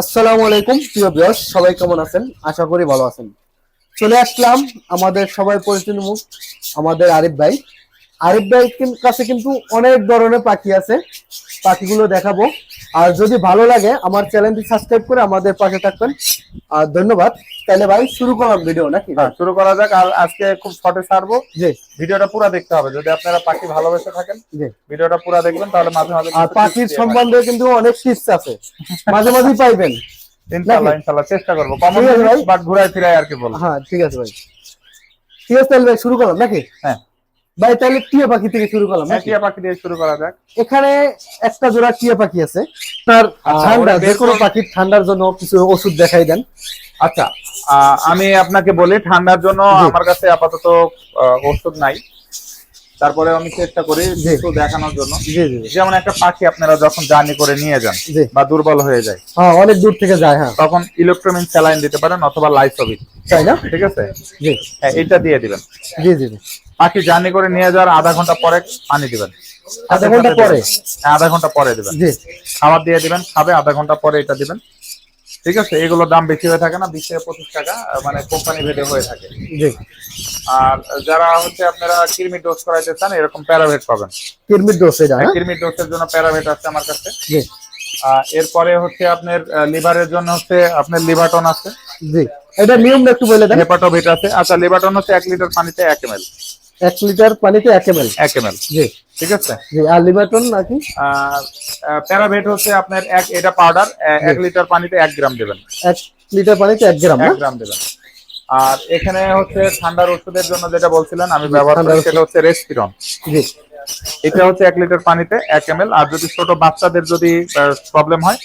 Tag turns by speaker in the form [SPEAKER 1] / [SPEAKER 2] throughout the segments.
[SPEAKER 1] আসসালামু আলাইকুম, প্রিয় বিয়স সবাই কেমন আছেন? আশা করি ভালো আছেন। চলে আসলাম আমাদের সবাই পরিচিত মুখ, আমাদের আরিফ ভাই। আরিফ ভাই কাছে কিন্তু অনেক ধরনের পাখি আছে। পাখিগুলো দেখাবো। আর যদি ভালো লাগে আমার চ্যানেলটি সাবস্ক্রাইব করে আমাদের পাশে থাকবেন। আর ধন্যবাদ। তাহলে ভাই শুরু করলাম ভিডিও নাকি?
[SPEAKER 2] হ্যাঁ শুরু করা যাক। আর আজকে খুব শর্টে ছাড়বো।
[SPEAKER 1] জি।
[SPEAKER 2] ভিডিওটা পুরো দেখতে হবে। যদি আপনারা পাখি ভালোবেসে থাকেন
[SPEAKER 1] জি।
[SPEAKER 2] ভিডিওটা পুরো দেখবেন তাহলে মাঝে মাঝে
[SPEAKER 1] আর পাখির সম্বন্ধে কিন্তু অনেক টিপস আছে। মাঝে মাঝেই পাইবেন।
[SPEAKER 2] পাবেন। ইনশাল্লাহ ইনশাল্লাহ চেষ্টা করব। কমন
[SPEAKER 1] ভাই।
[SPEAKER 2] বাট ঘুরাই ফিরাই আর কি বলব।
[SPEAKER 1] হ্যাঁ ঠিক আছে ভাই। ঠিক আছে তাহলে ভাই শুরু করলাম নাকি?
[SPEAKER 2] হ্যাঁ।
[SPEAKER 1] ভাই তাহলে টিয়া পাখি থেকে শুরু করলাম
[SPEAKER 2] হ্যাঁ, টিয়া পাখি দিয়ে শুরু করা যাক।
[SPEAKER 1] এখানে একটা জোড়া টিয়া পাখি আছে। তার
[SPEAKER 2] আচ্ছা,
[SPEAKER 1] ঠান্ডা যে কোনো পাখির ঠান্ডার জন্য কিছু ওষুধ দেখাই দেন।
[SPEAKER 2] আচ্ছা আমি আপনাকে বলি ঠান্ডার জন্য আমার কাছে আপাতত ওষুধ নাই। তারপরে আমি চেষ্টা করি। কিছু দেখানোর জন্য।
[SPEAKER 1] জি জি জি।
[SPEAKER 2] যেমন একটা পাখি আপনারা যখন জার্নি করে নিয়ে যান বা দুর্বল হয়ে যায়
[SPEAKER 1] হ্যাঁ অনেক দূর থেকে যায় হ্যাঁ।
[SPEAKER 2] তখন ইলেকট্রোমিন স্যালাইন দিতে পারেন অথবা লাইসোবিট
[SPEAKER 1] তাই না?
[SPEAKER 2] ঠিক আছে?
[SPEAKER 1] জি।
[SPEAKER 2] হ্যাঁ এটা দিয়ে দিবেন।
[SPEAKER 1] জি জি জি।
[SPEAKER 2] পাখি জার্নি করে নিয়ে যাওয়ার আধা ঘণ্টা পরে পানি দিবেন।
[SPEAKER 1] আধা
[SPEAKER 2] ঘণ্টা
[SPEAKER 1] পরে?
[SPEAKER 2] হ্যাঁ, আধা ঘণ্টা পরে দিবেন।
[SPEAKER 1] জি।
[SPEAKER 2] খাবার দিয়ে দিবেন খাবে আধা ঘণ্টা পরে এটা দিবেন। ঠিক আছে? এগুলোর দাম বেশি হয়ে থাকে না বিশ থেকে পঁচিশ টাকা মানে কোম্পানি ভেদে হয়ে থাকে।
[SPEAKER 1] জি।
[SPEAKER 2] আর যারা হচ্ছে আপনারা কৃমি ডোজ করাইতে চান এরকম প্যারাভেট পাবেন।
[SPEAKER 1] কিরমির দোষ এটা হ্যাঁ?
[SPEAKER 2] কৃমি ডোজের জন্য প্যারাভেট আছে আমার কাছে। এরপরে হচ্ছে আপনার লিভারের জন্য হচ্ছে আপনার লিভাটন আছে।
[SPEAKER 1] জি। এটা নিয়মটা একটু বলে দেন।
[SPEAKER 2] হেপাটোভিট আছে। আচ্ছা লিভাটন হচ্ছে এক লিটার পানিতে এক এম এল
[SPEAKER 1] এক লিটার পানিতে এক এমএল
[SPEAKER 2] এক এমএল
[SPEAKER 1] জি।
[SPEAKER 2] ঠিক আছে?
[SPEAKER 1] জি আর লিমাটন নাকি?
[SPEAKER 2] প্যারাভেট হচ্ছে আপনার এক এটা পাউডার এক লিটার পানিতে এক গ্রাম দেবেন।
[SPEAKER 1] এক লিটার পানিতে এক গ্রাম
[SPEAKER 2] এক গ্রাম দেবেন। আর এখানে হচ্ছে ঠান্ডার ওষুধের জন্য যেটা বলছিলেন আমি ব্যবহার করি সেটা হচ্ছে রেসপিরন
[SPEAKER 1] জি।
[SPEAKER 2] এটা হচ্ছে এক লিটার পানিতে এক এম এল আর যদি ছোট বাচ্চাদের যদি প্রবলেম হয়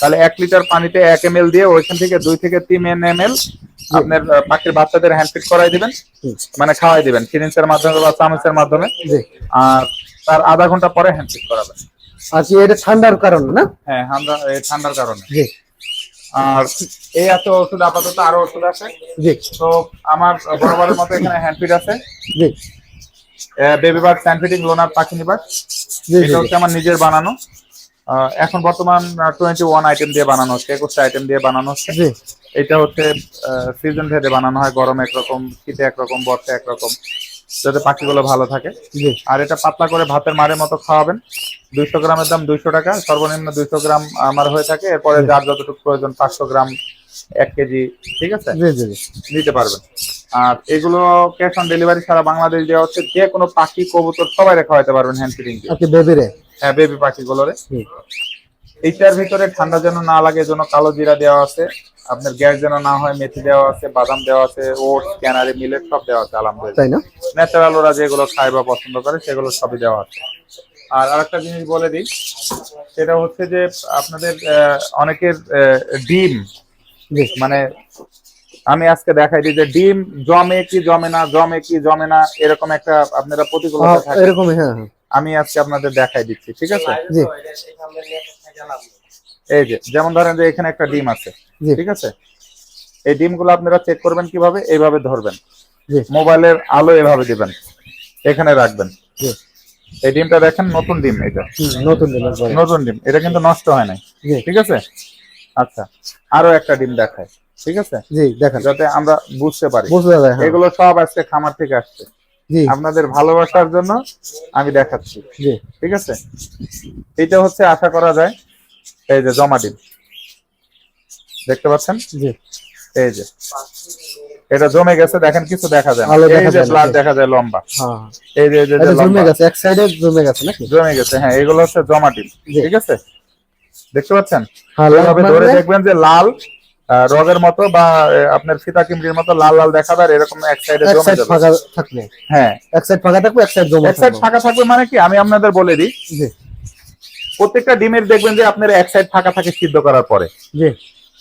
[SPEAKER 2] তাহলে এক লিটার পানিতে এক এম এল দিয়ে ওইখান থেকে দুই থেকে তিন এম এল আপনার পাখির বাচ্চাদের হ্যান্ড ফিট করাই দিবেন। মানে খাওয়াই দিবেন সিরিঞ্জের মাধ্যমে বা চামচের মাধ্যমে।
[SPEAKER 1] জি।
[SPEAKER 2] আর তার আধা ঘণ্টা পরে হ্যান্ড ফিট করাবেন।
[SPEAKER 1] আর কি এটা ঠান্ডার কারণে না?
[SPEAKER 2] হ্যাঁ ঠান্ডা ঠান্ডার কারণে।
[SPEAKER 1] জি।
[SPEAKER 2] আর এই এত ওষুধ আপাতত আরও ওষুধ আছে।
[SPEAKER 1] জি।
[SPEAKER 2] তো আমার বরাবরের মতো এখানে হ্যান্ড ফিট আছে।
[SPEAKER 1] জি।
[SPEAKER 2] বেবি বার্ড স্যান্ডফিটিং লোনার পাখি নিবাস
[SPEAKER 1] জি জি
[SPEAKER 2] এটা হচ্ছে আমার নিজের বানানো। এখন বর্তমান টোয়েন্টি ওয়ান আইটেম দিয়ে বানানো হচ্ছে একুশটা আইটেম দিয়ে বানানো হচ্ছে। এটা হচ্ছে সিজন ভেদে বানানো হয় গরম একরকম শীতে একরকম বর্ষা একরকম যাতে পাখিগুলো ভালো থাকে। আর এটা পাতলা করে ভাতের মারের মতো খাওয়াবেন। দুইশো গ্রামের দাম দুইশো টাকা সর্বনিম্ন দুইশো গ্রাম আমার হয়ে থাকে। এরপরে যার যতটুকু প্রয়োজন পাঁচশো গ্রাম এক কেজি ঠিক আছে?
[SPEAKER 1] জি জি জি।
[SPEAKER 2] নিতে পারবেন। আর এগুলো ক্যাশ অন ডেলিভারি সারা বাংলাদেশ দেওয়া হচ্ছে। যে কোনো পাখি কবুতর সবাই রেখা হইতে পারবেন হ্যান্ড ফিডিং দিয়ে।
[SPEAKER 1] আপনি বেবিরে
[SPEAKER 2] হ্যাঁ বেবি পাখিগুলোরে।
[SPEAKER 1] হুম।
[SPEAKER 2] এইটার ভিতরে ঠান্ডা যেন না লাগে এজন্য কালো জিরা দেওয়া আছে। আপনার গ্যাস যেন না হয় মেথি দেওয়া আছে বাদাম দেওয়া আছে ওটস ক্যানারি মিলেট সব দেওয়া আছে আলহামদুলিল্লাহ।
[SPEAKER 1] তাই না?
[SPEAKER 2] ন্যাচারাল ওরা যেগুলো খায় বা পছন্দ করে সেগুলো সবই দেওয়া আছে। আর আরেকটা জিনিস বলে দিই সেটা হচ্ছে যে আপনাদের আহ, অনেকের ডিম মানে আমি আজকে দেখাই দিই যে ডিম জমে কি জমে না জমে কি জমে না এরকম একটা আপনারা প্রতিকূলতা
[SPEAKER 1] হ্যাঁ,
[SPEAKER 2] থাকে।
[SPEAKER 1] এরকমই হ্যাঁ হ্যাঁ।
[SPEAKER 2] আমি আজকে আপনাদের দেখাই দিচ্ছি ঠিক আছে?
[SPEAKER 1] জি।
[SPEAKER 2] এই যে যেমন ধরেন যে এখানে একটা ডিম আছে ঠিক আছে? এই ডিমগুলো আপনারা চেক করবেন কীভাবে? এইভাবে ধরবেন। মোবাইলের আলো এভাবে দিবেন। এখানে রাখবেন। এই ডিমটা দেখেন নতুন ডিম এটা।
[SPEAKER 1] নতুন পরে
[SPEAKER 2] নতুন ডিম এটা কিন্তু নষ্ট হয় নাই।
[SPEAKER 1] জি।
[SPEAKER 2] ঠিক আছে? আচ্ছা আরও একটা ডিম দেখায় ঠিক আছে?
[SPEAKER 1] জি দেখেন।
[SPEAKER 2] যাতে আমরা বুঝতে পারি।
[SPEAKER 1] হ্যাঁ।
[SPEAKER 2] এগুলো সব আজকে খামার থেকে আসছে।
[SPEAKER 1] জি।
[SPEAKER 2] আপনাদের ভালোবাসার জন্য আমি দেখাচ্ছি।
[SPEAKER 1] জি।
[SPEAKER 2] ঠিক আছে? এটা হচ্ছে আশা করা যায় এই যে জমা ডিম। দেখতে পাচ্ছেন?
[SPEAKER 1] জি।
[SPEAKER 2] এই যে। এটা জমে গেছে দেখেন কিছু দেখা যায়
[SPEAKER 1] আলো
[SPEAKER 2] এই
[SPEAKER 1] দেখা
[SPEAKER 2] যে
[SPEAKER 1] যায়
[SPEAKER 2] ব্লাড দেখা যায় লম্বা।
[SPEAKER 1] হ্যাঁ।
[SPEAKER 2] এই যে যে
[SPEAKER 1] জমে গেছে এক সাইডে জমে গেছে নাকি?
[SPEAKER 2] জমে গেছে হ্যাঁ এগুলো হচ্ছে জমা ডিম। ঠিক আছে? দেখতে পাচ্ছেন? ধরে দেখবেন যে লাল রগের মতো বা আপনার ফিতা কিমড়ির মতো লাল লাল দেখা যায় এরকম এক সাইডে জমে যাবে।
[SPEAKER 1] ফাঁকা থাকবে।
[SPEAKER 2] হ্যাঁ।
[SPEAKER 1] এক সাইড ফাঁকা থাকবে এক সাইড জমা
[SPEAKER 2] এক সাইড ফাঁকা থাকবে মানে কি? আমি আপনাদের বলে দিই। প্রত্যেকটা ডিমের দেখবেন যে আপনার এক সাইড ফাঁকা থাকে সিদ্ধ করার পরে।
[SPEAKER 1] জি।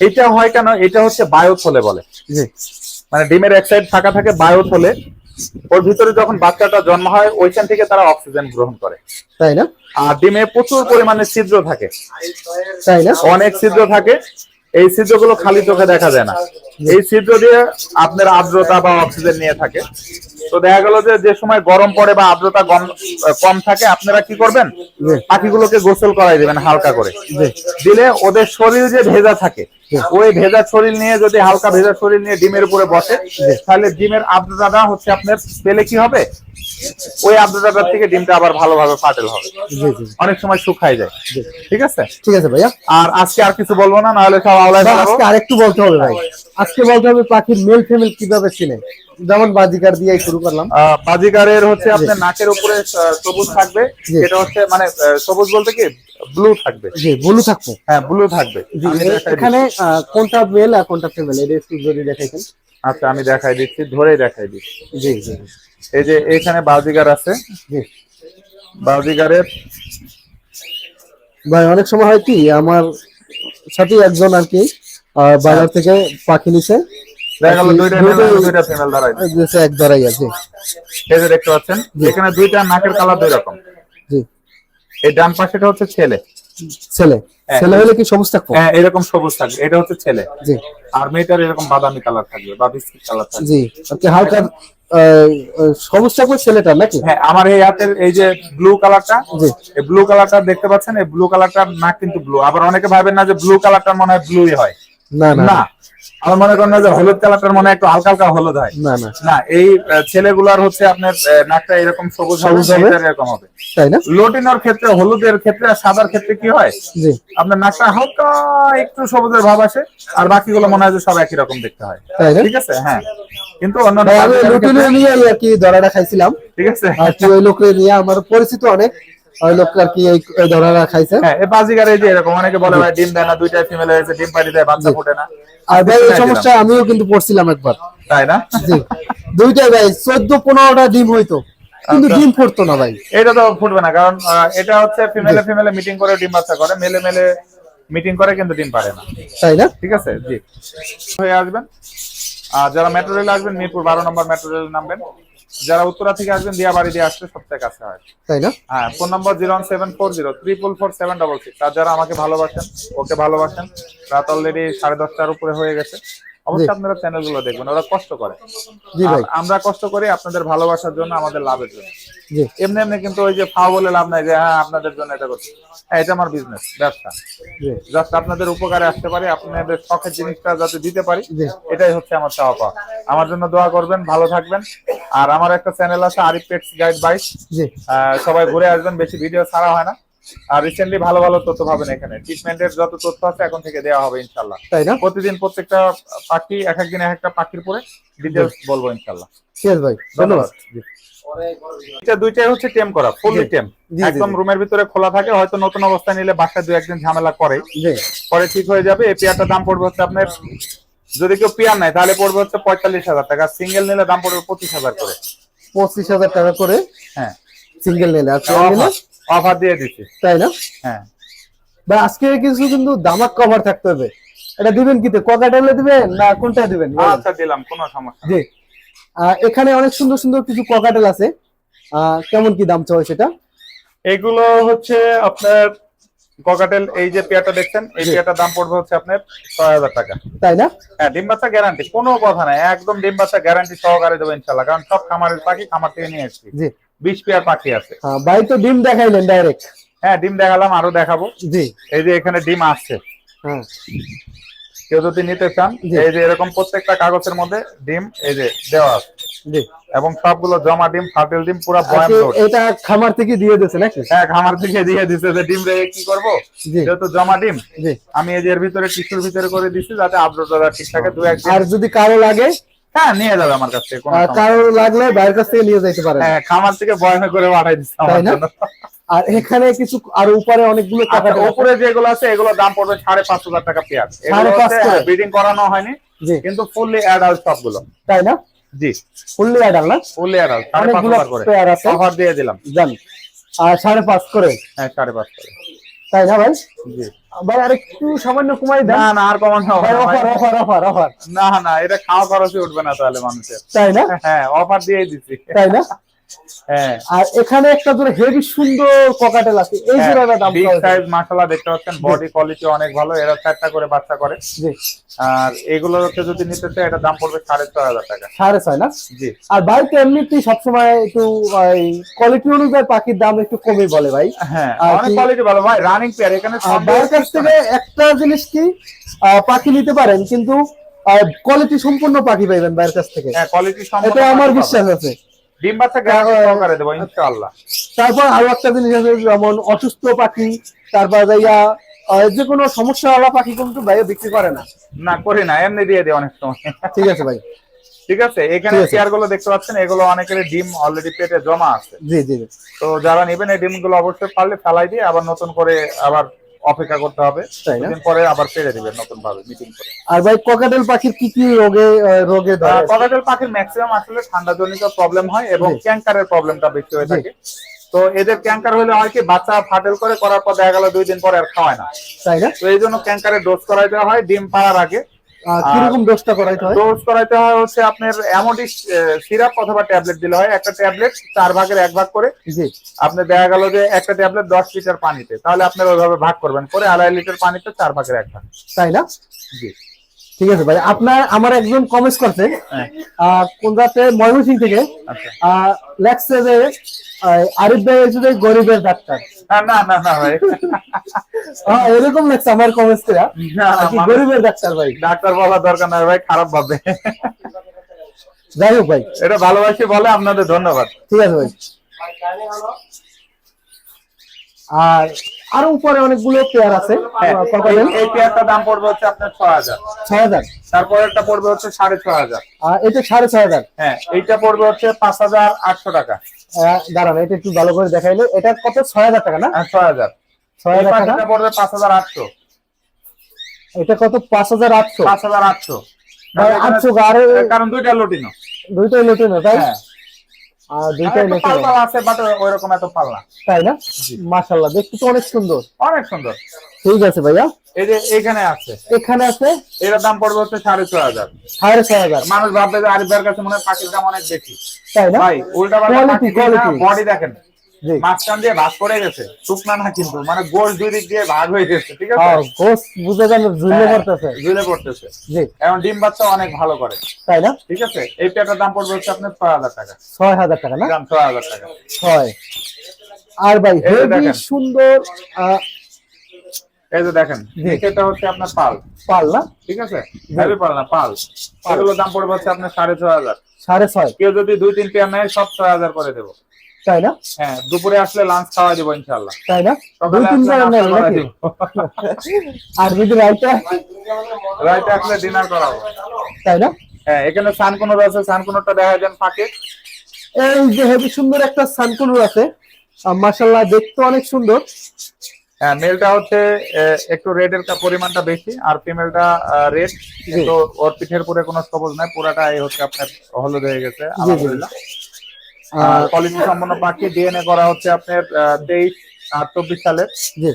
[SPEAKER 2] এটা হয় কেন? এটা হচ্ছে বায়োথলে বলে।
[SPEAKER 1] জি।
[SPEAKER 2] মানে ডিমের এক সাইড ফাঁকা থাকে বায়োথলে ওর ভিতরে যখন বাচ্চাটা জন্ম হয় ওইখান থেকে তারা অক্সিজেন গ্রহণ করে।
[SPEAKER 1] তাই না?
[SPEAKER 2] আর ডিমে প্রচুর পরিমাণে ছিদ্র থাকে।
[SPEAKER 1] তাই না?
[SPEAKER 2] অনেক ছিদ্র থাকে। এই ছিদ্রগুলো খালি চোখে দেখা যায় না। এই ছিদ্র দিয়ে আপনার আর্দ্রতা বা অক্সিজেন নিয়ে থাকে। তো দেখা গেল যে যে সময় গরম পড়ে বা আর্দ্রতা কম কম থাকে আপনারা কি করবেন। পাখিগুলোকে গোসল করাই দেবেন হালকা করে। দিলে ওদের শরীর যে ভেজা থাকে ওই ভেজা শরীর নিয়ে যদি হালকা ভেজা শরীর নিয়ে ডিমের উপরে বসে তাহলে ডিমের আর্দ্রতাটা হচ্ছে আপনার পেলে কি হবে? ওই আর্দ্রতাটার থেকে ডিমটা আবার ভালোভাবে ফাটেল হবে। অনেক সময় শুকায় যায়। ঠিক আছে?
[SPEAKER 1] ঠিক আছে ভাইয়া।
[SPEAKER 2] আর আজকে আর কিছু বলব না নাহলে সব ফেলাবো।
[SPEAKER 1] আজকে আরেকটু বলতে হবে ভাই। আজকে বলতে হবে পাখির মেল ফিমেল কীভাবে চিনে? যেমন বাজিকার দিয়ে শুরু করলাম।
[SPEAKER 2] আহ, বাজিগারের হচ্ছে আপনার নাকের উপরে সবুজ থাকবে। এটা হচ্ছে মানে সবুজ বলতে কি ব্লু থাকবে।
[SPEAKER 1] জি বলু থাকব।
[SPEAKER 2] হ্যাঁ ব্লু থাকবে।
[SPEAKER 1] এখানে কোনটা মেল আর কোনটা ফিমেল এটা একটু যদি দেখাইছেন
[SPEAKER 2] আচ্ছা আমি দেখাই দিচ্ছি ধরেই দেখাই দিচ্ছি।
[SPEAKER 1] জি জি।
[SPEAKER 2] এই যে এখানে বাজিগার আছে।
[SPEAKER 1] জি।
[SPEAKER 2] বাজিগারের
[SPEAKER 1] ভাই অনেক সময় হয় কি আমার সাথে একজন আর কি আহ, বাজার থেকে পাখি নিছে।
[SPEAKER 2] আর
[SPEAKER 1] এক ধরাই আছে।
[SPEAKER 2] এই যে দেখতে পাচ্ছেন এখানে দুইটা নাকের কালার দুই রকম।
[SPEAKER 1] জি।
[SPEAKER 2] এই ডান পাশেটা হচ্ছে ছেলে।
[SPEAKER 1] ছেলে।
[SPEAKER 2] হ্যাঁ।
[SPEAKER 1] ছেলে হলে কি সবুজ থাকব?
[SPEAKER 2] হ্যাঁ এরকম সবুজ থাকবে। এটা হচ্ছে ছেলে।
[SPEAKER 1] জি।
[SPEAKER 2] আর মেয়েটার এরকম বাদামি কালার থাকবে বা বিস্কিট কালার থাকবে।
[SPEAKER 1] জি। হালকা আহ, আহ, সবুজ থাকবে ছেলেটা নাকি?
[SPEAKER 2] হ্যাঁ আমার এই হাতের এই যে ব্লু কালারটা
[SPEAKER 1] জি।
[SPEAKER 2] এই ব্লু কালারটা দেখতে পাচ্ছেন? এই ব্লু কালারটার নাক কিন্তু ব্লু আবার অনেকে ভাবেন না যে ব্লু কালারটার মনে হয় ব্লুই হয়।
[SPEAKER 1] না না
[SPEAKER 2] আমার মনে করেন যে হলুদ কালারটার মনে একটু হালকা হালকা হলুদ হয়।
[SPEAKER 1] না না।
[SPEAKER 2] না এই ছেলেগুলার হচ্ছে আপনার নাকটা এরকম সবুজ
[SPEAKER 1] সবুজ
[SPEAKER 2] এরকম হবে।
[SPEAKER 1] তাই না?
[SPEAKER 2] লোটিনোর ক্ষেত্রে হলুদের ক্ষেত্রে আর সাদার ক্ষেত্রে কি হয়?
[SPEAKER 1] জি।
[SPEAKER 2] আপনার নাকটা হালকা একটু সবুজের ভাব আসে আর বাকিগুলো মনে হয় যে সব একই রকম দেখতে হয়। ঠিক আছে? হ্যাঁ। কিন্তু
[SPEAKER 1] আমি লুটিনে নিয়ে আর কি ধরাটা খাইছিলাম।
[SPEAKER 2] ঠিক আছে।
[SPEAKER 1] আর কি ওই লোককে নিয়ে আমার পরিচিত অনেক। ওই লোক আর কি এই- এই খাইছে?
[SPEAKER 2] হ্যাঁ এই বাজিগার এই যে এরকম অনেকে বলে ভাই ডিম দেয় না দুইটা ফিমেল হয়েছে ডিম পাড়ি দেয় বাচ্চা ফুটে না।
[SPEAKER 1] আর ভাই এই সমস্যা আমিও কিন্তু পড়ছিলাম একবার।
[SPEAKER 2] তাই না?
[SPEAKER 1] জি। দুইটাই ভাই চোদ্দ পনেরোটা ডিম হইতো। কিন্তু
[SPEAKER 2] আচ্ছা।
[SPEAKER 1] ডিম ফুটতো না ভাই।
[SPEAKER 2] এটা তো ফুটবে না কারণ এটা হচ্ছে ফিমেলে ফিমেলে মিটিং করে ডিম বাচ্চা করে মেলে মেলে মিটিং করে কিন্তু ডিম পারে না।
[SPEAKER 1] তাই না?
[SPEAKER 2] ঠিক আছে? জি। হয়ে আসবেন। আর যারা মেট্রো রেলে আসবেন মিরপুর বারো নম্বর মেট্রো রেলে নামবেন। যারা উত্তরা থেকে আসবেন দিয়া বাড়ি দিয়ে আসলে সবথেকে কাছে হয়।
[SPEAKER 1] তাই না?
[SPEAKER 2] হ্যাঁ phone number zero one seven four zero triple four seven double six. আর যারা আমাকে ভালোবাসেন ওকে ভালোবাসেন রাত অলরেডি সাড়ে দশটার উপরে হয়ে গেছে। অবশ্যই আপনারা চ্যানেলগুলো দেখবেন ওরা কষ্ট করে।
[SPEAKER 1] জি ভাই।
[SPEAKER 2] আমরা কষ্ট করি আপনাদের ভালোবাসার জন্য আমাদের লাভের জন্য। এমনি এমনি কিন্তু ওই যে ফাও বলে লাভ নাই যে হ্যাঁ আপনাদের জন্য এটা করছি। হ্যাঁ এটা আমার বিজনেস ব্যবসা। জাস্ট আপনাদের উপকারে আসতে পারি আপনাদের শখের জিনিসটা যাতে দিতে পারি এটাই হচ্ছে আমার চাওয়া পাওয়া। আমার জন্য দোয়া করবেন ভালো থাকবেন। আর আমার একটা চ্যানেল আছে আরিফ পেটস গাইড বাইক সবাই ঘুরে আসবেন বেশি ভিডিও ছাড়া হয় না। আর রিসেন্টলি ভালো ভালো তথ্য পাবেন এখানে। ট্রিটমেন্টের যত তথ্য আছে এখন থেকে দেওয়া হবে ইনশাল্লাহ
[SPEAKER 1] তাই না?
[SPEAKER 2] প্রতিদিন প্রত্যেকটা পাখি এক একদিন এক একটা পাখির পরে ডিটেলস বলব ইনশাল্লাহ
[SPEAKER 1] ভাই ধন্যবাদ।
[SPEAKER 2] এটা দুইটাই হচ্ছে টেম করা ফুললি টেম। একদম রুমের ভিতরে খোলা থাকে হয়তো নতুন অবস্থায় নিলে বাসায় দু একদিন ঝামেলা করে। পরে ঠিক হয়ে যাবে এই পেয়ারটার দাম পড়বে হচ্ছে আপনার যদি কেউ পেয়ার নেয় তাহলে পড়বে হচ্ছে পঁয়তাল্লিশ হাজার টাকা। সিঙ্গেল নিলে দাম পড়বে পঁচিশ হাজার করে।
[SPEAKER 1] পঁচিশ হাজার টাকা করে
[SPEAKER 2] হ্যাঁ।
[SPEAKER 1] সিঙ্গেল নিলে। আর
[SPEAKER 2] অফার দিয়ে দিচ্ছি।
[SPEAKER 1] তাই না?
[SPEAKER 2] হ্যাঁ।
[SPEAKER 1] ভাই আজকে কিছু কিন্তু দামাক কভার থাকতে হবে। এটা দিবেন কিতে? ককাটেলে দিবেন না কোনটা দিবেন।
[SPEAKER 2] আচ্ছা দিলাম কোনো সমস্যা
[SPEAKER 1] জি। এখানে অনেক সুন্দর সুন্দর কিছু ককাটেল আছে। কেমন কি দাম চাই সেটা?
[SPEAKER 2] এগুলো হচ্ছে আপনার ককাটেল এই যে পেয়ারটা দেখছেন এই
[SPEAKER 1] জি।
[SPEAKER 2] পেয়ারটার দাম পড়বে হচ্ছে আপনার ছয় হাজার টাকা।
[SPEAKER 1] তাই না?
[SPEAKER 2] হ্যাঁ ডিম বাচ্চা গ্যারান্টি কোনো কথা নাই একদম ডিম বাচ্চা গ্যারান্টি সহকারে দেবো ইনশাল্লাহ কারণ সব খামারের পাখি খামার থেকে নিয়ে এসেছি।
[SPEAKER 1] জি।
[SPEAKER 2] বিশ পেয়ার পাখি আছে।
[SPEAKER 1] হ্যাঁ ভাই তো ডিম দেখাইলেন ডাইরেক্ট
[SPEAKER 2] হ্যাঁ ডিম দেখালাম আরও দেখাবো।
[SPEAKER 1] জি।
[SPEAKER 2] এই যে এখানে ডিম আসছে।
[SPEAKER 1] হ্যাঁ।
[SPEAKER 2] কেউ যদি নিতে চান। এই যে এরকম প্রত্যেকটা কাগজের মধ্যে ডিম এই যে দেওয়া আছে।
[SPEAKER 1] জি।
[SPEAKER 2] এবং সবগুলো জমা ডিম ফাটেল ডিম পুরো বয়াম
[SPEAKER 1] এটা খামার থেকে দিয়ে দিয়েছে নাকি?
[SPEAKER 2] হ্যাঁ খামার থেকে দিয়ে দিছে যে ডিম রেখে কি করব? যেহেতু জমা ডিম আমি এই যে এর ভিতরে টিস্যুর ভিতরে করে দিচ্ছি যাতে আর্দ্রতা ঠিক থাকে দু একদিন
[SPEAKER 1] আর যদি কারও লাগে?
[SPEAKER 2] হ্যাঁ নিয়ে যাবে আমার কাছ থেকে।
[SPEAKER 1] কারও লাগলে বাইরের কাছ থেকে নিয়ে যাইতে পারেন।
[SPEAKER 2] হ্যাঁ খামার থেকে বয়ামে করে পাঠাই দিচ্ছে আমার জন্য।
[SPEAKER 1] আর এখানে কিছু আর উপরে অনেকগুলো
[SPEAKER 2] আচ্ছা। উপরে যেগুলো আছে এগুলো দাম পড়বে সাড়ে পাঁচ হাজার টাকা পেয়ার
[SPEAKER 1] সাড়ে পাঁচ
[SPEAKER 2] ব্রিডিং করানো হয়নি কিন্তু ফুললি অ্যাডাল্ট সবগুলো।
[SPEAKER 1] তাই না?
[SPEAKER 2] জি।
[SPEAKER 1] ফুললি অ্যাডাল না?
[SPEAKER 2] ফুললি অ্যাডাল্ট সাড়ে পাঁচ হাজার করে। অফার দিয়ে দিলাম।
[SPEAKER 1] জান। আর সাড়ে পাঁচ করে?
[SPEAKER 2] হ্যাঁ সাড়ে পাঁচ করে।
[SPEAKER 1] তাই না ভাই?
[SPEAKER 2] জি।
[SPEAKER 1] ভাই আর একটু সামান্য কমাই দেন।
[SPEAKER 2] না না আর কমানো
[SPEAKER 1] ভাই। অফার অফার অফার অফার
[SPEAKER 2] না না এটা খাওয়া খরচই উঠবে না তাহলে মানুষের।
[SPEAKER 1] তাই না?
[SPEAKER 2] হ্যাঁ অফার দিয়ে দিচ্ছি।
[SPEAKER 1] তাই না? আর এখানে একটা জোড়া হেভি সুন্দর ককাটেল আছে। এই জোড়াটা দাম
[SPEAKER 2] বিগ সাইজ মাশাআল্লাহ দেখতে পাচ্ছেন বডি কোয়ালিটি অনেক ভালো এরা চারটা করে বাচ্চা করে।
[SPEAKER 1] জি।
[SPEAKER 2] আর এগুলোর হচ্ছে যদি নিতে চাই এটা দাম পড়বে সাড়ে ছয় হাজার টাকা।
[SPEAKER 1] সাড়ে ছয় না?
[SPEAKER 2] জি।
[SPEAKER 1] আর বাড়িতে এমনিতেই সবসময় একটু কোয়ালিটি অনুযায়ী পাখির দাম একটু কমই বলে ভাই।
[SPEAKER 2] হ্যাঁ
[SPEAKER 1] আর
[SPEAKER 2] অনেক কোয়ালিটি ভালো ভাই রানিং পেয়ার এখানে
[SPEAKER 1] আর
[SPEAKER 2] সব
[SPEAKER 1] ভাইয়ের কাছ থেকে একটা জিনিস কি পাখি নিতে পারেন কিন্তু কোয়ালিটি সম্পূর্ণ পাখি পাইবেন ভাইয়ের কাছ থেকে।
[SPEAKER 2] হ্যাঁ কোয়ালিটি
[SPEAKER 1] এটা আমার বিশ্বাস আছে।
[SPEAKER 2] ডিম বাচ্চা গ্যারান্টি সহকারে দেবো ইনশাআল্লাহ।
[SPEAKER 1] তারপর আরও একটা জিনিস আছে যেমন অসুস্থ পাখি তারপর যাইয়া যে কোনো সমস্যাওয়ালা পাখি কিন্তু ভাইয়া বিক্রি করে না।
[SPEAKER 2] না করি না এমনি দিয়ে দিই অনেক সময়।
[SPEAKER 1] ঠিক আছে ভাই।
[SPEAKER 2] ঠিক আছে এখানে চেয়ারগুলো দেখতে পাচ্ছেন এগুলো অনেকের ডিম অলরেডি পেটে জমা আছে।
[SPEAKER 1] জি জি
[SPEAKER 2] তো যারা নেবেন এই ডিমগুলো অবশ্যই পারলে ফেলাই দিয়ে আবার নতুন করে আবার অপেক্ষা করতে হবে।
[SPEAKER 1] তাই না?
[SPEAKER 2] পরে আবার পেরে দিবেন নতুন ভাবে মিটিং করে।
[SPEAKER 1] আর ভাই ককাটেল পাখির কি কি রোগে রোগে ধরে
[SPEAKER 2] ককাটেল পাখির ম্যাক্সিমাম আসলে ঠান্ডা জনিত প্রবলেম হয় এবং। ক্যাঙ্কারের প্রবলেমটা বেশি হয়ে থাকে। তো এদের ক্যাঙ্কার হলে হয় কি বাচ্চা ফাটেল করে করার পর দেখা গেল দুই দিন পরে আর খাওয়ায় না।
[SPEAKER 1] তাই না?
[SPEAKER 2] তো এই জন্য ক্যাঙ্কারের ডোজ করাই দেওয়া হয় ডিম পাড়ার আগে।
[SPEAKER 1] কীরকম ডোজটা করাইতে হয়?
[SPEAKER 2] ডোজ করাইতে হয় হচ্ছে আপনার অ্যামোডি সিরাপ অথবা ট্যাবলেট দিলে হয়। একটা ট্যাবলেট চার ভাগের এক ভাগ করে।
[SPEAKER 1] জি।
[SPEAKER 2] আপনি দেখা গেল যে একটা ট্যাবলেট দশ লিটার পানিতে। তাহলে আপনার ওইভাবে ভাগ করবেন। করে আড়াই লিটার পানিতে চার ভাগের এক ভাগ।
[SPEAKER 1] তাই না?
[SPEAKER 2] জি।
[SPEAKER 1] ঠিক আছে ভাই আপনার আমার একজন কমেন্ট করছে
[SPEAKER 2] হ্যাঁ।
[SPEAKER 1] কোন রাতে ময়মনসিং থেকে
[SPEAKER 2] আচ্ছা।
[SPEAKER 1] লেখছে যে আরিফ ভাই হচ্ছে গরিবের ডাক্তার।
[SPEAKER 2] না না না না ভাই।
[SPEAKER 1] এরকম লেখছে আমার গরিবের ডাক্তার ভাই?
[SPEAKER 2] ডাক্তার দরকার নাই ভাই খারাপ ভাবে
[SPEAKER 1] যাই হোক ভাই।
[SPEAKER 2] এটা ভালোবাসি বলে আপনাদের ধন্যবাদ।
[SPEAKER 1] ঠিক আছে ভাই। আর আরও উপরে অনেকগুলো পেয়ার আছে।
[SPEAKER 2] হ্যাঁ, এই- পেয়ারটার দাম পড়বে হচ্ছে আপনার ছয় হাজার।
[SPEAKER 1] ছয় হাজার।
[SPEAKER 2] তারপরে একটা পড়বে হচ্ছে সাড়ে ছয় হাজার।
[SPEAKER 1] আর এটা সাড়ে ছয় হাজার।
[SPEAKER 2] হ্যাঁ এইটা পড়বে হচ্ছে পাঁচ হাজার আটশো টাকা।
[SPEAKER 1] দাঁড়ান এটা একটু ভালো করে দেখাইলে। এটা কত? ছয় হাজার টাকা না?
[SPEAKER 2] আর ছয় হাজার।
[SPEAKER 1] ছয় হাজার টাকা।
[SPEAKER 2] পড়বে পাঁচ হাজার আটশো।
[SPEAKER 1] এটা কত? পাঁচ হাজার আটশো।
[SPEAKER 2] পাঁচ হাজার আটশো।
[SPEAKER 1] আটশো
[SPEAKER 2] কারণ দুইটা লটিনো।
[SPEAKER 1] দুইটাই নতুন তাই?
[SPEAKER 2] হ্যাঁ।
[SPEAKER 1] আর দুইটাই
[SPEAKER 2] আছে বাট ওইরকম এত
[SPEAKER 1] তাই না? মাশাল্লাহ দেখতে তো অনেক সুন্দর।
[SPEAKER 2] অনেক সুন্দর।
[SPEAKER 1] ঠিক আছে ভাইয়া।
[SPEAKER 2] এই যে এখানে আছে।
[SPEAKER 1] এখানে আছে?
[SPEAKER 2] এটার দাম পড়বে হচ্ছে সাড়ে ছয় হাজার।
[SPEAKER 1] সাড়ে ছয় হাজার।
[SPEAKER 2] মানুষ ভাববে যে আরিফ ভাইয়ের কাছে মনে হয় পাখির দাম অনেক বেশি।
[SPEAKER 1] তাই না?
[SPEAKER 2] ভাই উল্টা. বডি দেখেন। মাঝখান দিয়ে ভাগ করে গেছে। শুকনা না কিন্তু মানে গোল দুই দিক দিয়ে ভাগ হয়ে গেছে ঠিক আছে?
[SPEAKER 1] গোস বুঝে যান ঝুলে
[SPEAKER 2] হ্যাঁ,
[SPEAKER 1] পড়তেছে।
[SPEAKER 2] ঝুলে পড়তেছে।
[SPEAKER 1] জি।
[SPEAKER 2] এখন ডিম বাচ্চা অনেক ভালো করে।
[SPEAKER 1] তাই না?
[SPEAKER 2] ঠিক আছে? এই পেটার দাম পড়বে হচ্ছে আপনার ছয় হাজার টাকা।
[SPEAKER 1] ছয় হাজার টাকা না?
[SPEAKER 2] দাম ছয় হাজার টাকা।
[SPEAKER 1] ছয়। আর ভাই হেভি। সুন্দর
[SPEAKER 2] এই যে দেখেন। নিচেটা হচ্ছে আপনার পাল।
[SPEAKER 1] পাল না?
[SPEAKER 2] ঠিক আছে? হেভি পাল না পাল। এগুলোর দাম পড়বে হচ্ছে আপনার সাড়ে ছয় হাজার।
[SPEAKER 1] সাড়ে ছয়।
[SPEAKER 2] কেউ যদি দুই তিন পেয়ার নেয় সব ছয় হাজার করে দেবো।
[SPEAKER 1] তাই না?
[SPEAKER 2] হ্যাঁ দুপুরে আসলে লাঞ্চ খাওয়া দেবো ইনশাল্লাহ
[SPEAKER 1] তাই না? দুই তিন আর যদি রাইতে
[SPEAKER 2] রাইতে আসলে ডিনার করাবো।
[SPEAKER 1] তাই না?
[SPEAKER 2] হ্যাঁ এখানে সানকুনোর আছে সানকুনোরটা দেখা দেন ফাঁকে।
[SPEAKER 1] এই যে হেভি সুন্দর একটা সানকুনুর আছে। মাশাল্লাহ দেখতে অনেক সুন্দর।
[SPEAKER 2] হ্যাঁ মেলটা হচ্ছে একটু রেড এর পরিমাণটা বেশি আর ফিমেলটা রেড কিন্তু ওর পিঠের পরে কোনো সবুজ নাই পুরাটা এই হচ্ছে আপনার হলুদ হয়ে গেছে আলহামদুলিল্লাহ। কোয়ালিটি সম্পন্ন পাখি ডিএনএ করা হচ্ছে আপনার তেইশ আর চব্বিশ সালের।
[SPEAKER 1] জি।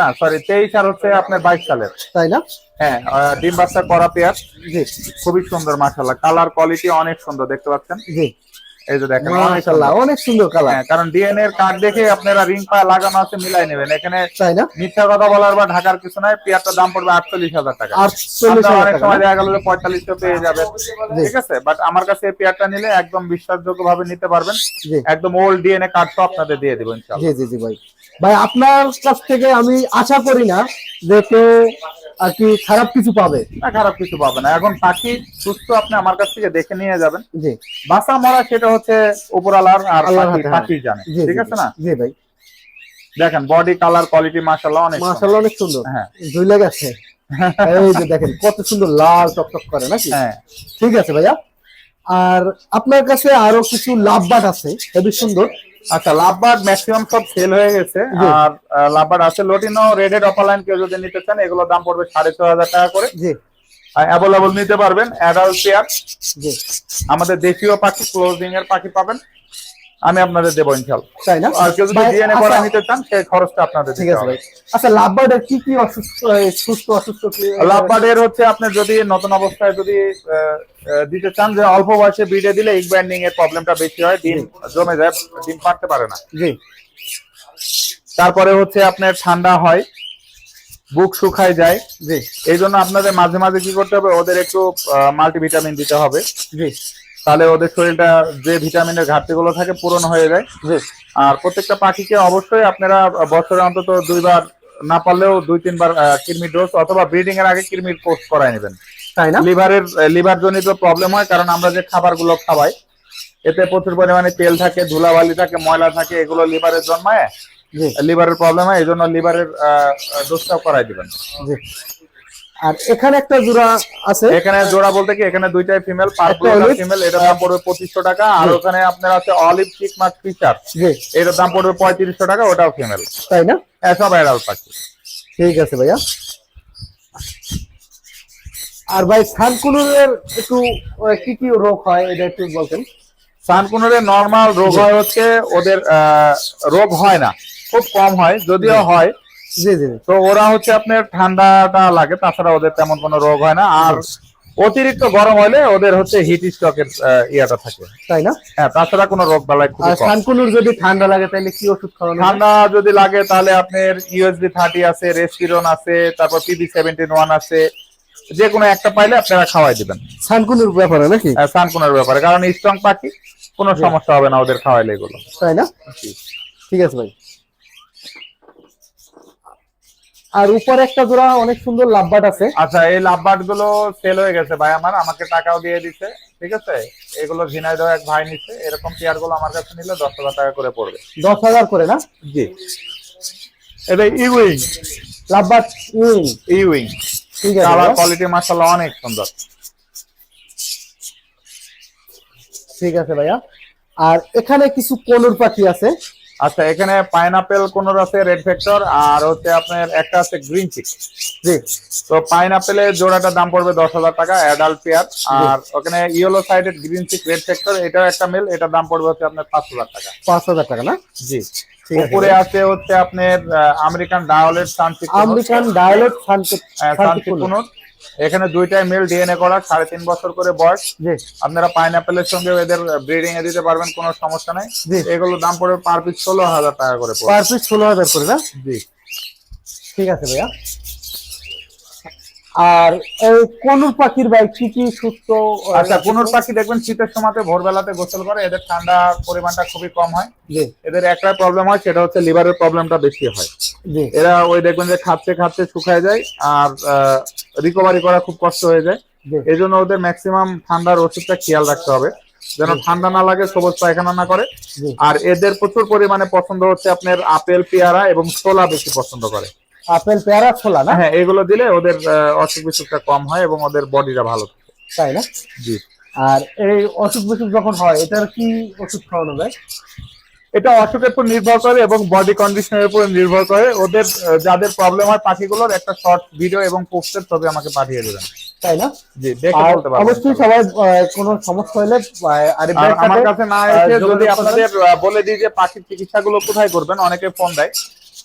[SPEAKER 2] না সরি তেইশ আর হচ্ছে আপনার বাইশ সালের।
[SPEAKER 1] তাই না?
[SPEAKER 2] হ্যাঁ ডিম বাচ্চা করা পেয়ার।
[SPEAKER 1] জি।
[SPEAKER 2] খুবই সুন্দর মাসাল্লাহ কালার কোয়ালিটি অনেক সুন্দর দেখতে পাচ্ছেন?
[SPEAKER 1] জি।
[SPEAKER 2] এই যে দেখেন অনেক সুন্দর।
[SPEAKER 1] অনেক সুন্দর কালার
[SPEAKER 2] হ্যাঁ কারণ ডিএনএ এর কার্ড দেখে আপনারা রিং পা লাগানো আছে মিলাই নেবেন। এখানে
[SPEAKER 1] তাই না?
[SPEAKER 2] মিথ্যা কথা বলার বা ঢাকার কিছু নাই পেয়ারটার দাম পড়বে আটচল্লিশ হাজার টাকা।
[SPEAKER 1] আটচল্লিশ
[SPEAKER 2] অনেক
[SPEAKER 1] টাকা
[SPEAKER 2] সময় দেখা গেল যে পঁয়তাল্লিশটা পেয়ে যাবেন ঠিক আছে? বাট আমার কাছে এই পেয়ারটা নিলে একদম বিশ্বাসযোগ্য ভাবে নিতে পারবেন। একদম ওল্ড ডিএনএ কার্ড তো আপনাদের দিয়ে দেবো ইনশাল্লাহ
[SPEAKER 1] জি জি জি ভাই। ভাই আপনার কাছ থেকে আমি আশা করি না যে কেউ আর কি খারাপ কিছু পাবে?
[SPEAKER 2] না খারাপ কিছু পাবে না। এখন পাখি সুস্থ আপনি আমার কাছ থেকে দেখে নিয়ে যাবেন।
[SPEAKER 1] জি।
[SPEAKER 2] বাসা মরা সেটা হচ্ছে উপরালার আর পাখি জানে। ঠিক আছে না?
[SPEAKER 1] জি ভাই।
[SPEAKER 2] দেখেন বডি কালার কোয়ালিটি মাশাআল্লাহ অনেক সুন্দর।
[SPEAKER 1] মাশাআল্লাহ অনেক সুন্দর।
[SPEAKER 2] হ্যাঁ।
[SPEAKER 1] ঝুলে গেছে। এই যে দেখেন কত সুন্দর লাল টকটক করে নাকি?
[SPEAKER 2] হ্যাঁ।
[SPEAKER 1] ঠিক আছে ভাইয়া। আর আপনার কাছে আরও কিছু লাভবাট আছে খুবই সুন্দর।
[SPEAKER 2] আচ্ছা লাভবার্ড ম্যাক্সিমাম সব সেল হয়ে গেছে। আর লাভবার্ড আছে লোটিনো রেডেড অপালাইন কেউ যদি নিতে চান এগুলোর দাম পড়বে সাড়ে ছ হাজার টাকা করে।
[SPEAKER 1] জি।
[SPEAKER 2] অ্যাভেলেবল নিতে পারবেন অ্যাডাল্ট পেয়ার
[SPEAKER 1] জি।
[SPEAKER 2] আমাদের দেশীয় পাখি ক্লোজিং এর পাখি পাবেন। আমি আপনাদের দেবো ইনশাল্লাহ
[SPEAKER 1] তাই না?
[SPEAKER 2] আর কেউ যদি ডিএনএ
[SPEAKER 1] আচ্ছা,
[SPEAKER 2] করা নিতে চান সেই খরচটা আপনাদের
[SPEAKER 1] ঠিক আছে ভাই। আচ্ছা লাভবার্ডের কি কি অসুস্থ সুস্থ অসুস্থ কি-
[SPEAKER 2] লাভবার্ডের হচ্ছে আপনি যদি নতুন অবস্থায় যদি দিতে চান যে অল্প বয়সে দিলে ইগ ব্যান্ডিং এর প্রবলেমটা বেশি হয় ডিম জমে যায় ডিম পারতে পারে না।
[SPEAKER 1] জি।
[SPEAKER 2] তারপরে হচ্ছে আপনার ঠান্ডা হয় বুক শুকায় যায়।
[SPEAKER 1] জি।
[SPEAKER 2] এই জন্য আপনাদের মাঝে মাঝে কি করতে হবে? ওদের একটু মাল্টিভিটামিন দিতে হবে।
[SPEAKER 1] জি।
[SPEAKER 2] তাহলে ওদের শরীরটা যে ভিটামিনের ঘাটতিগুলো থাকে পূরণ হয়ে যায়। আর প্রত্যেকটা পাখিকে অবশ্যই আপনারা বছরে অন্তত দুইবার না পারলেও দুই তিনবার কৃমির ডোজ অথবা ব্রিডিং এর আগে কৃমির কোর্স করায় নেবেন।
[SPEAKER 1] তাই না?
[SPEAKER 2] লিভারের লিভার জনিত প্রবলেম হয় কারণ আমরা যে খাবারগুলো খাওয়াই এতে প্রচুর পরিমাণে তেল থাকে ধুলাবালি থাকে ময়লা থাকে এগুলো লিভারের জন্মায়। লিভারের প্রবলেম হয় এই জন্য লিভারের ডোজটাও করাই দিবেন।
[SPEAKER 1] আর এখানে একটা জোড়া আছে।
[SPEAKER 2] এখানে জোড়া বলতে কি এখানে দুইটাই ফিমেল পার্পল ফিমেল এটার দাম পড়বে পঁচিশশো টাকা আর ওখানে আপনার আছে অলিভ চিক মাছ ফিচার এটার দাম পড়বে পঁয়ত্রিশশো টাকা ওটাও ফিমেল
[SPEAKER 1] তাই না?
[SPEAKER 2] সব অ্যাডাল্ট পাখি।
[SPEAKER 1] ঠিক আছে ভাইয়া। আর ভাই সানকুনুরের একটু কি কি রোগ হয় এটা একটু বলতেন।
[SPEAKER 2] সানকুনোরের নর্মাল রোগ হয় হচ্ছে ওদের আহ, রোগ হয় না খুব কম হয় যদিও হয়
[SPEAKER 1] জি জি।
[SPEAKER 2] তো ওরা হচ্ছে আপনার ঠান্ডাটা লাগে তাছাড়া ওদের তেমন কোনো রোগ হয় না। আর অতিরিক্ত গরম হলে ওদের হচ্ছে হিট স্ট্রোকের ইয়েটা থাকে।
[SPEAKER 1] তাই না?
[SPEAKER 2] হ্যাঁ তাছাড়া কোনো রোগ বালাই
[SPEAKER 1] আর
[SPEAKER 2] কম।
[SPEAKER 1] যদি ঠান্ডা লাগে তাহলে কি ওষুধ খাওয়ানো
[SPEAKER 2] ঠান্ডা যদি লাগে তাহলে আপনার ইউএসবি থার্টি আছে রেসপিরন আছে তারপর পিবি সেভেন্টিন ওয়ান আছে। যে কোনো একটা পাইলে আপনারা খাওয়াই দিবেন।
[SPEAKER 1] সানকুনুর ব্যাপারে নাকি?
[SPEAKER 2] সানকুনের ব্যাপারে কারণ স্ট্রং পাখি কোনো সমস্যা হবে না ওদের খাওয়াইলে এগুলো।
[SPEAKER 1] তাই না? ঠিক আছে ভাই। আর উপরে একটা জোড়া অনেক সুন্দর লাভবাট আছে।
[SPEAKER 2] আচ্ছা এই লাভবার্ডগুলো সেল হয়ে গেছে ভাই আমার আমাকে টাকাও দিয়ে দিছে ঠিক আছে? এগুলো ঝিনাইদহ এক ভাই নিচ্ছে এরকম পেয়ারগুলো আমার কাছে নিলে দশ হাজার টাকা করে পড়বে।
[SPEAKER 1] দশ হাজার করে না?
[SPEAKER 2] জি। এটা ইউইং
[SPEAKER 1] লাভবাট উম,
[SPEAKER 2] ইউইং
[SPEAKER 1] ঠিক আছে
[SPEAKER 2] কালার। কোয়ালিটি মাসাল্লাহ অনেক সুন্দর।
[SPEAKER 1] ঠিক আছে ভাইয়া। আর এখানে কিছু কোনুর পাখি আছে।
[SPEAKER 2] আচ্ছা এখানে পাইনাপেল কোন আছে রেড ফ্যাক্টর আর হচ্ছে আপনার একটা আছে গ্রিন চিক
[SPEAKER 1] জি
[SPEAKER 2] তো পাইনাপেলের জোড়াটার দাম পড়বে দশ হাজার টাকা অ্যাডাল্ট পেয়ার আর ওখানে yellow sided green cheek red factor এটাও একটা মেল এটার দাম পড়বে হচ্ছে আপনার পাঁচ হাজার টাকা।
[SPEAKER 1] পাঁচ হাজার টাকা না?
[SPEAKER 2] জি। উপরে আছে হচ্ছে আপনার আমেরিকান ডায়োলেট সানসিক
[SPEAKER 1] আমেরিকান শান্তি
[SPEAKER 2] শান্তি কুনুর। এখানে দুইটাই মেল ডিএনএ করা সাড়ে তিন বছর করে বয়স।
[SPEAKER 1] জি।
[SPEAKER 2] আপনারা পাইনাপেলের সঙ্গে এদের ব্রিডিং এ দিতে পারবেন কোনো সমস্যা নাই।
[SPEAKER 1] জি।
[SPEAKER 2] এগুলোর দাম পড়বে পার পিস ষোলো হাজার টাকা করে
[SPEAKER 1] পার পিস ষোলো হাজার করে না?
[SPEAKER 2] জি।
[SPEAKER 1] ঠিক আছে ভাইয়া। আর এই কোনুর পাখির ভাই কি কি সুস্থ
[SPEAKER 2] আচ্ছা কোনোর পাখি দেখবেন শীতের সময়তে ভোরবেলাতে গোসল করে এদের ঠান্ডা পরিমাণটা খুবই কম হয়। এদের একটাই প্রবলেম হয় সেটা হচ্ছে লিভারের প্রবলেমটা বেশি হয়।
[SPEAKER 1] জি।
[SPEAKER 2] এরা ওই দেখবেন যে খাচ্ছে খাচ্ছে শুকায় যায় আর রিকভারি করা খুব কষ্ট হয়ে যায়। এই জন্য ওদের ম্যাক্সিমাম ঠান্ডার ওষুধটা খেয়াল রাখতে হবে যেন ঠান্ডা না লাগে সবুজ পায়খানা না করে। আর এদের প্রচুর পরিমাণে পছন্দ হচ্ছে আপনার আপেল পেয়ারা এবং ছোলা বেশি পছন্দ করে।
[SPEAKER 1] আপেল পেয়ারা ছোলা না?
[SPEAKER 2] হ্যাঁ এগুলো দিলে ওদের অসুখ বিসুখটা কম হয় এবং ওদের বডিটা ভালো থাকে।
[SPEAKER 1] তাই না?
[SPEAKER 2] জি।
[SPEAKER 1] আর এই অসুখ বিসুখ যখন হয় এটার কি ওষুধ খাওয়ানো যায়?
[SPEAKER 2] এটা অসুখের উপর নির্ভর করে এবং বডি কন্ডিশনের উপর নির্ভর করে। ওদের যাদের প্রবলেম হয় পাখিগুলোর একটা শর্ট ভিডিও এবং পোস্টের ছবি আমাকে পাঠিয়ে দেবেন।
[SPEAKER 1] তাই না?
[SPEAKER 2] জি দেখে বলতে পারবেন।
[SPEAKER 1] অবশ্যই সবাই কোনো সমস্যা হলে আরিফ
[SPEAKER 2] আর আমার কাছে না এসে যদি আপনাদের বলে দিই যে পাখির চিকিৎসাগুলো কোথায় করবেন অনেকে ফোন দেয়।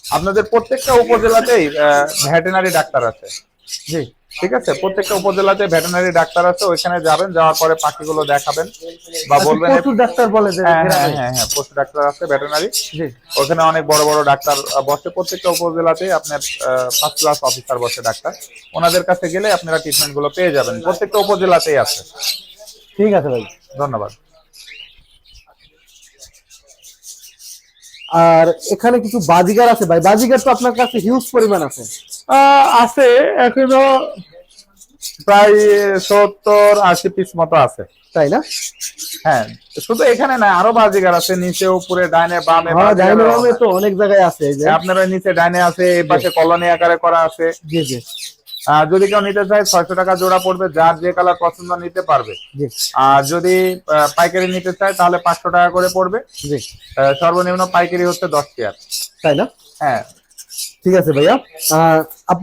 [SPEAKER 2] আপনাদের প্রত্যেকটা উপজেলাতেই ভেটেনারি ডাক্তার আছে।
[SPEAKER 1] জি
[SPEAKER 2] ঠিক আছে? প্রত্যেকটা উপজেলাতে ভেটেনারি ডাক্তার আছে ওইখানে যাবেন যাওয়ার পরে পাখিগুলো দেখাবেন বা
[SPEAKER 1] আচ্ছা,
[SPEAKER 2] বলবেন
[SPEAKER 1] প্রচুর ডাক্তার বলে যে
[SPEAKER 2] হ্যাঁ হ্যাঁ হ্যাঁ হ্যাঁ পশু ডাক্তার আছে ভেটেনারি।
[SPEAKER 1] জি।
[SPEAKER 2] ওখানে অনেক বড় বড় ডাক্তার বসে প্রত্যেকটা উপজেলাতে আপনার ফার্স্ট ক্লাস অফিসার বসে ডাক্তার। ওনাদের কাছে গেলে আপনারা ট্রিটমেন্টগুলো পেয়ে যাবেন প্রত্যেকটা উপজেলাতেই আছে।
[SPEAKER 1] ঠিক আছে ভাই।
[SPEAKER 2] ধন্যবাদ।
[SPEAKER 1] আর এখানে কিছু বাজিগার আছে ভাই। বাজিগার তো আপনার কাছে হিউজ পরিমাণ আছে।
[SPEAKER 2] আছে এখনও প্রায় সত্তর আশি পিস মতো আছে।
[SPEAKER 1] তাই না?
[SPEAKER 2] হ্যাঁ শুধু এখানে না আরও বাজিগার আছে নিচে উপরে ডাইনে বামে
[SPEAKER 1] হ্যাঁ
[SPEAKER 2] বাজিগার
[SPEAKER 1] ডাইনোরমে তো অনেক জায়গায় আছে
[SPEAKER 2] আপনার নিচে ডাইনে আছে এই পাশে কলোনি আকারে করা আছে।
[SPEAKER 1] জি জি।
[SPEAKER 2] যদি কেউ নিতে চায় ছয়শো টাকা জোড়া পড়বে যার যে কালার পছন্দ নিতে পারবে।
[SPEAKER 1] জি।
[SPEAKER 2] আর যদি পাইকারি নিতে চায় তাহলে পাঁচশো টাকা করে পড়বে। সর্বনিম্ন পাইকারি হচ্ছে দশ চেয়ার
[SPEAKER 1] তাই না?
[SPEAKER 2] হ্যাঁ।
[SPEAKER 1] ঠিক আছে ভাইয়া। আহ, আপনার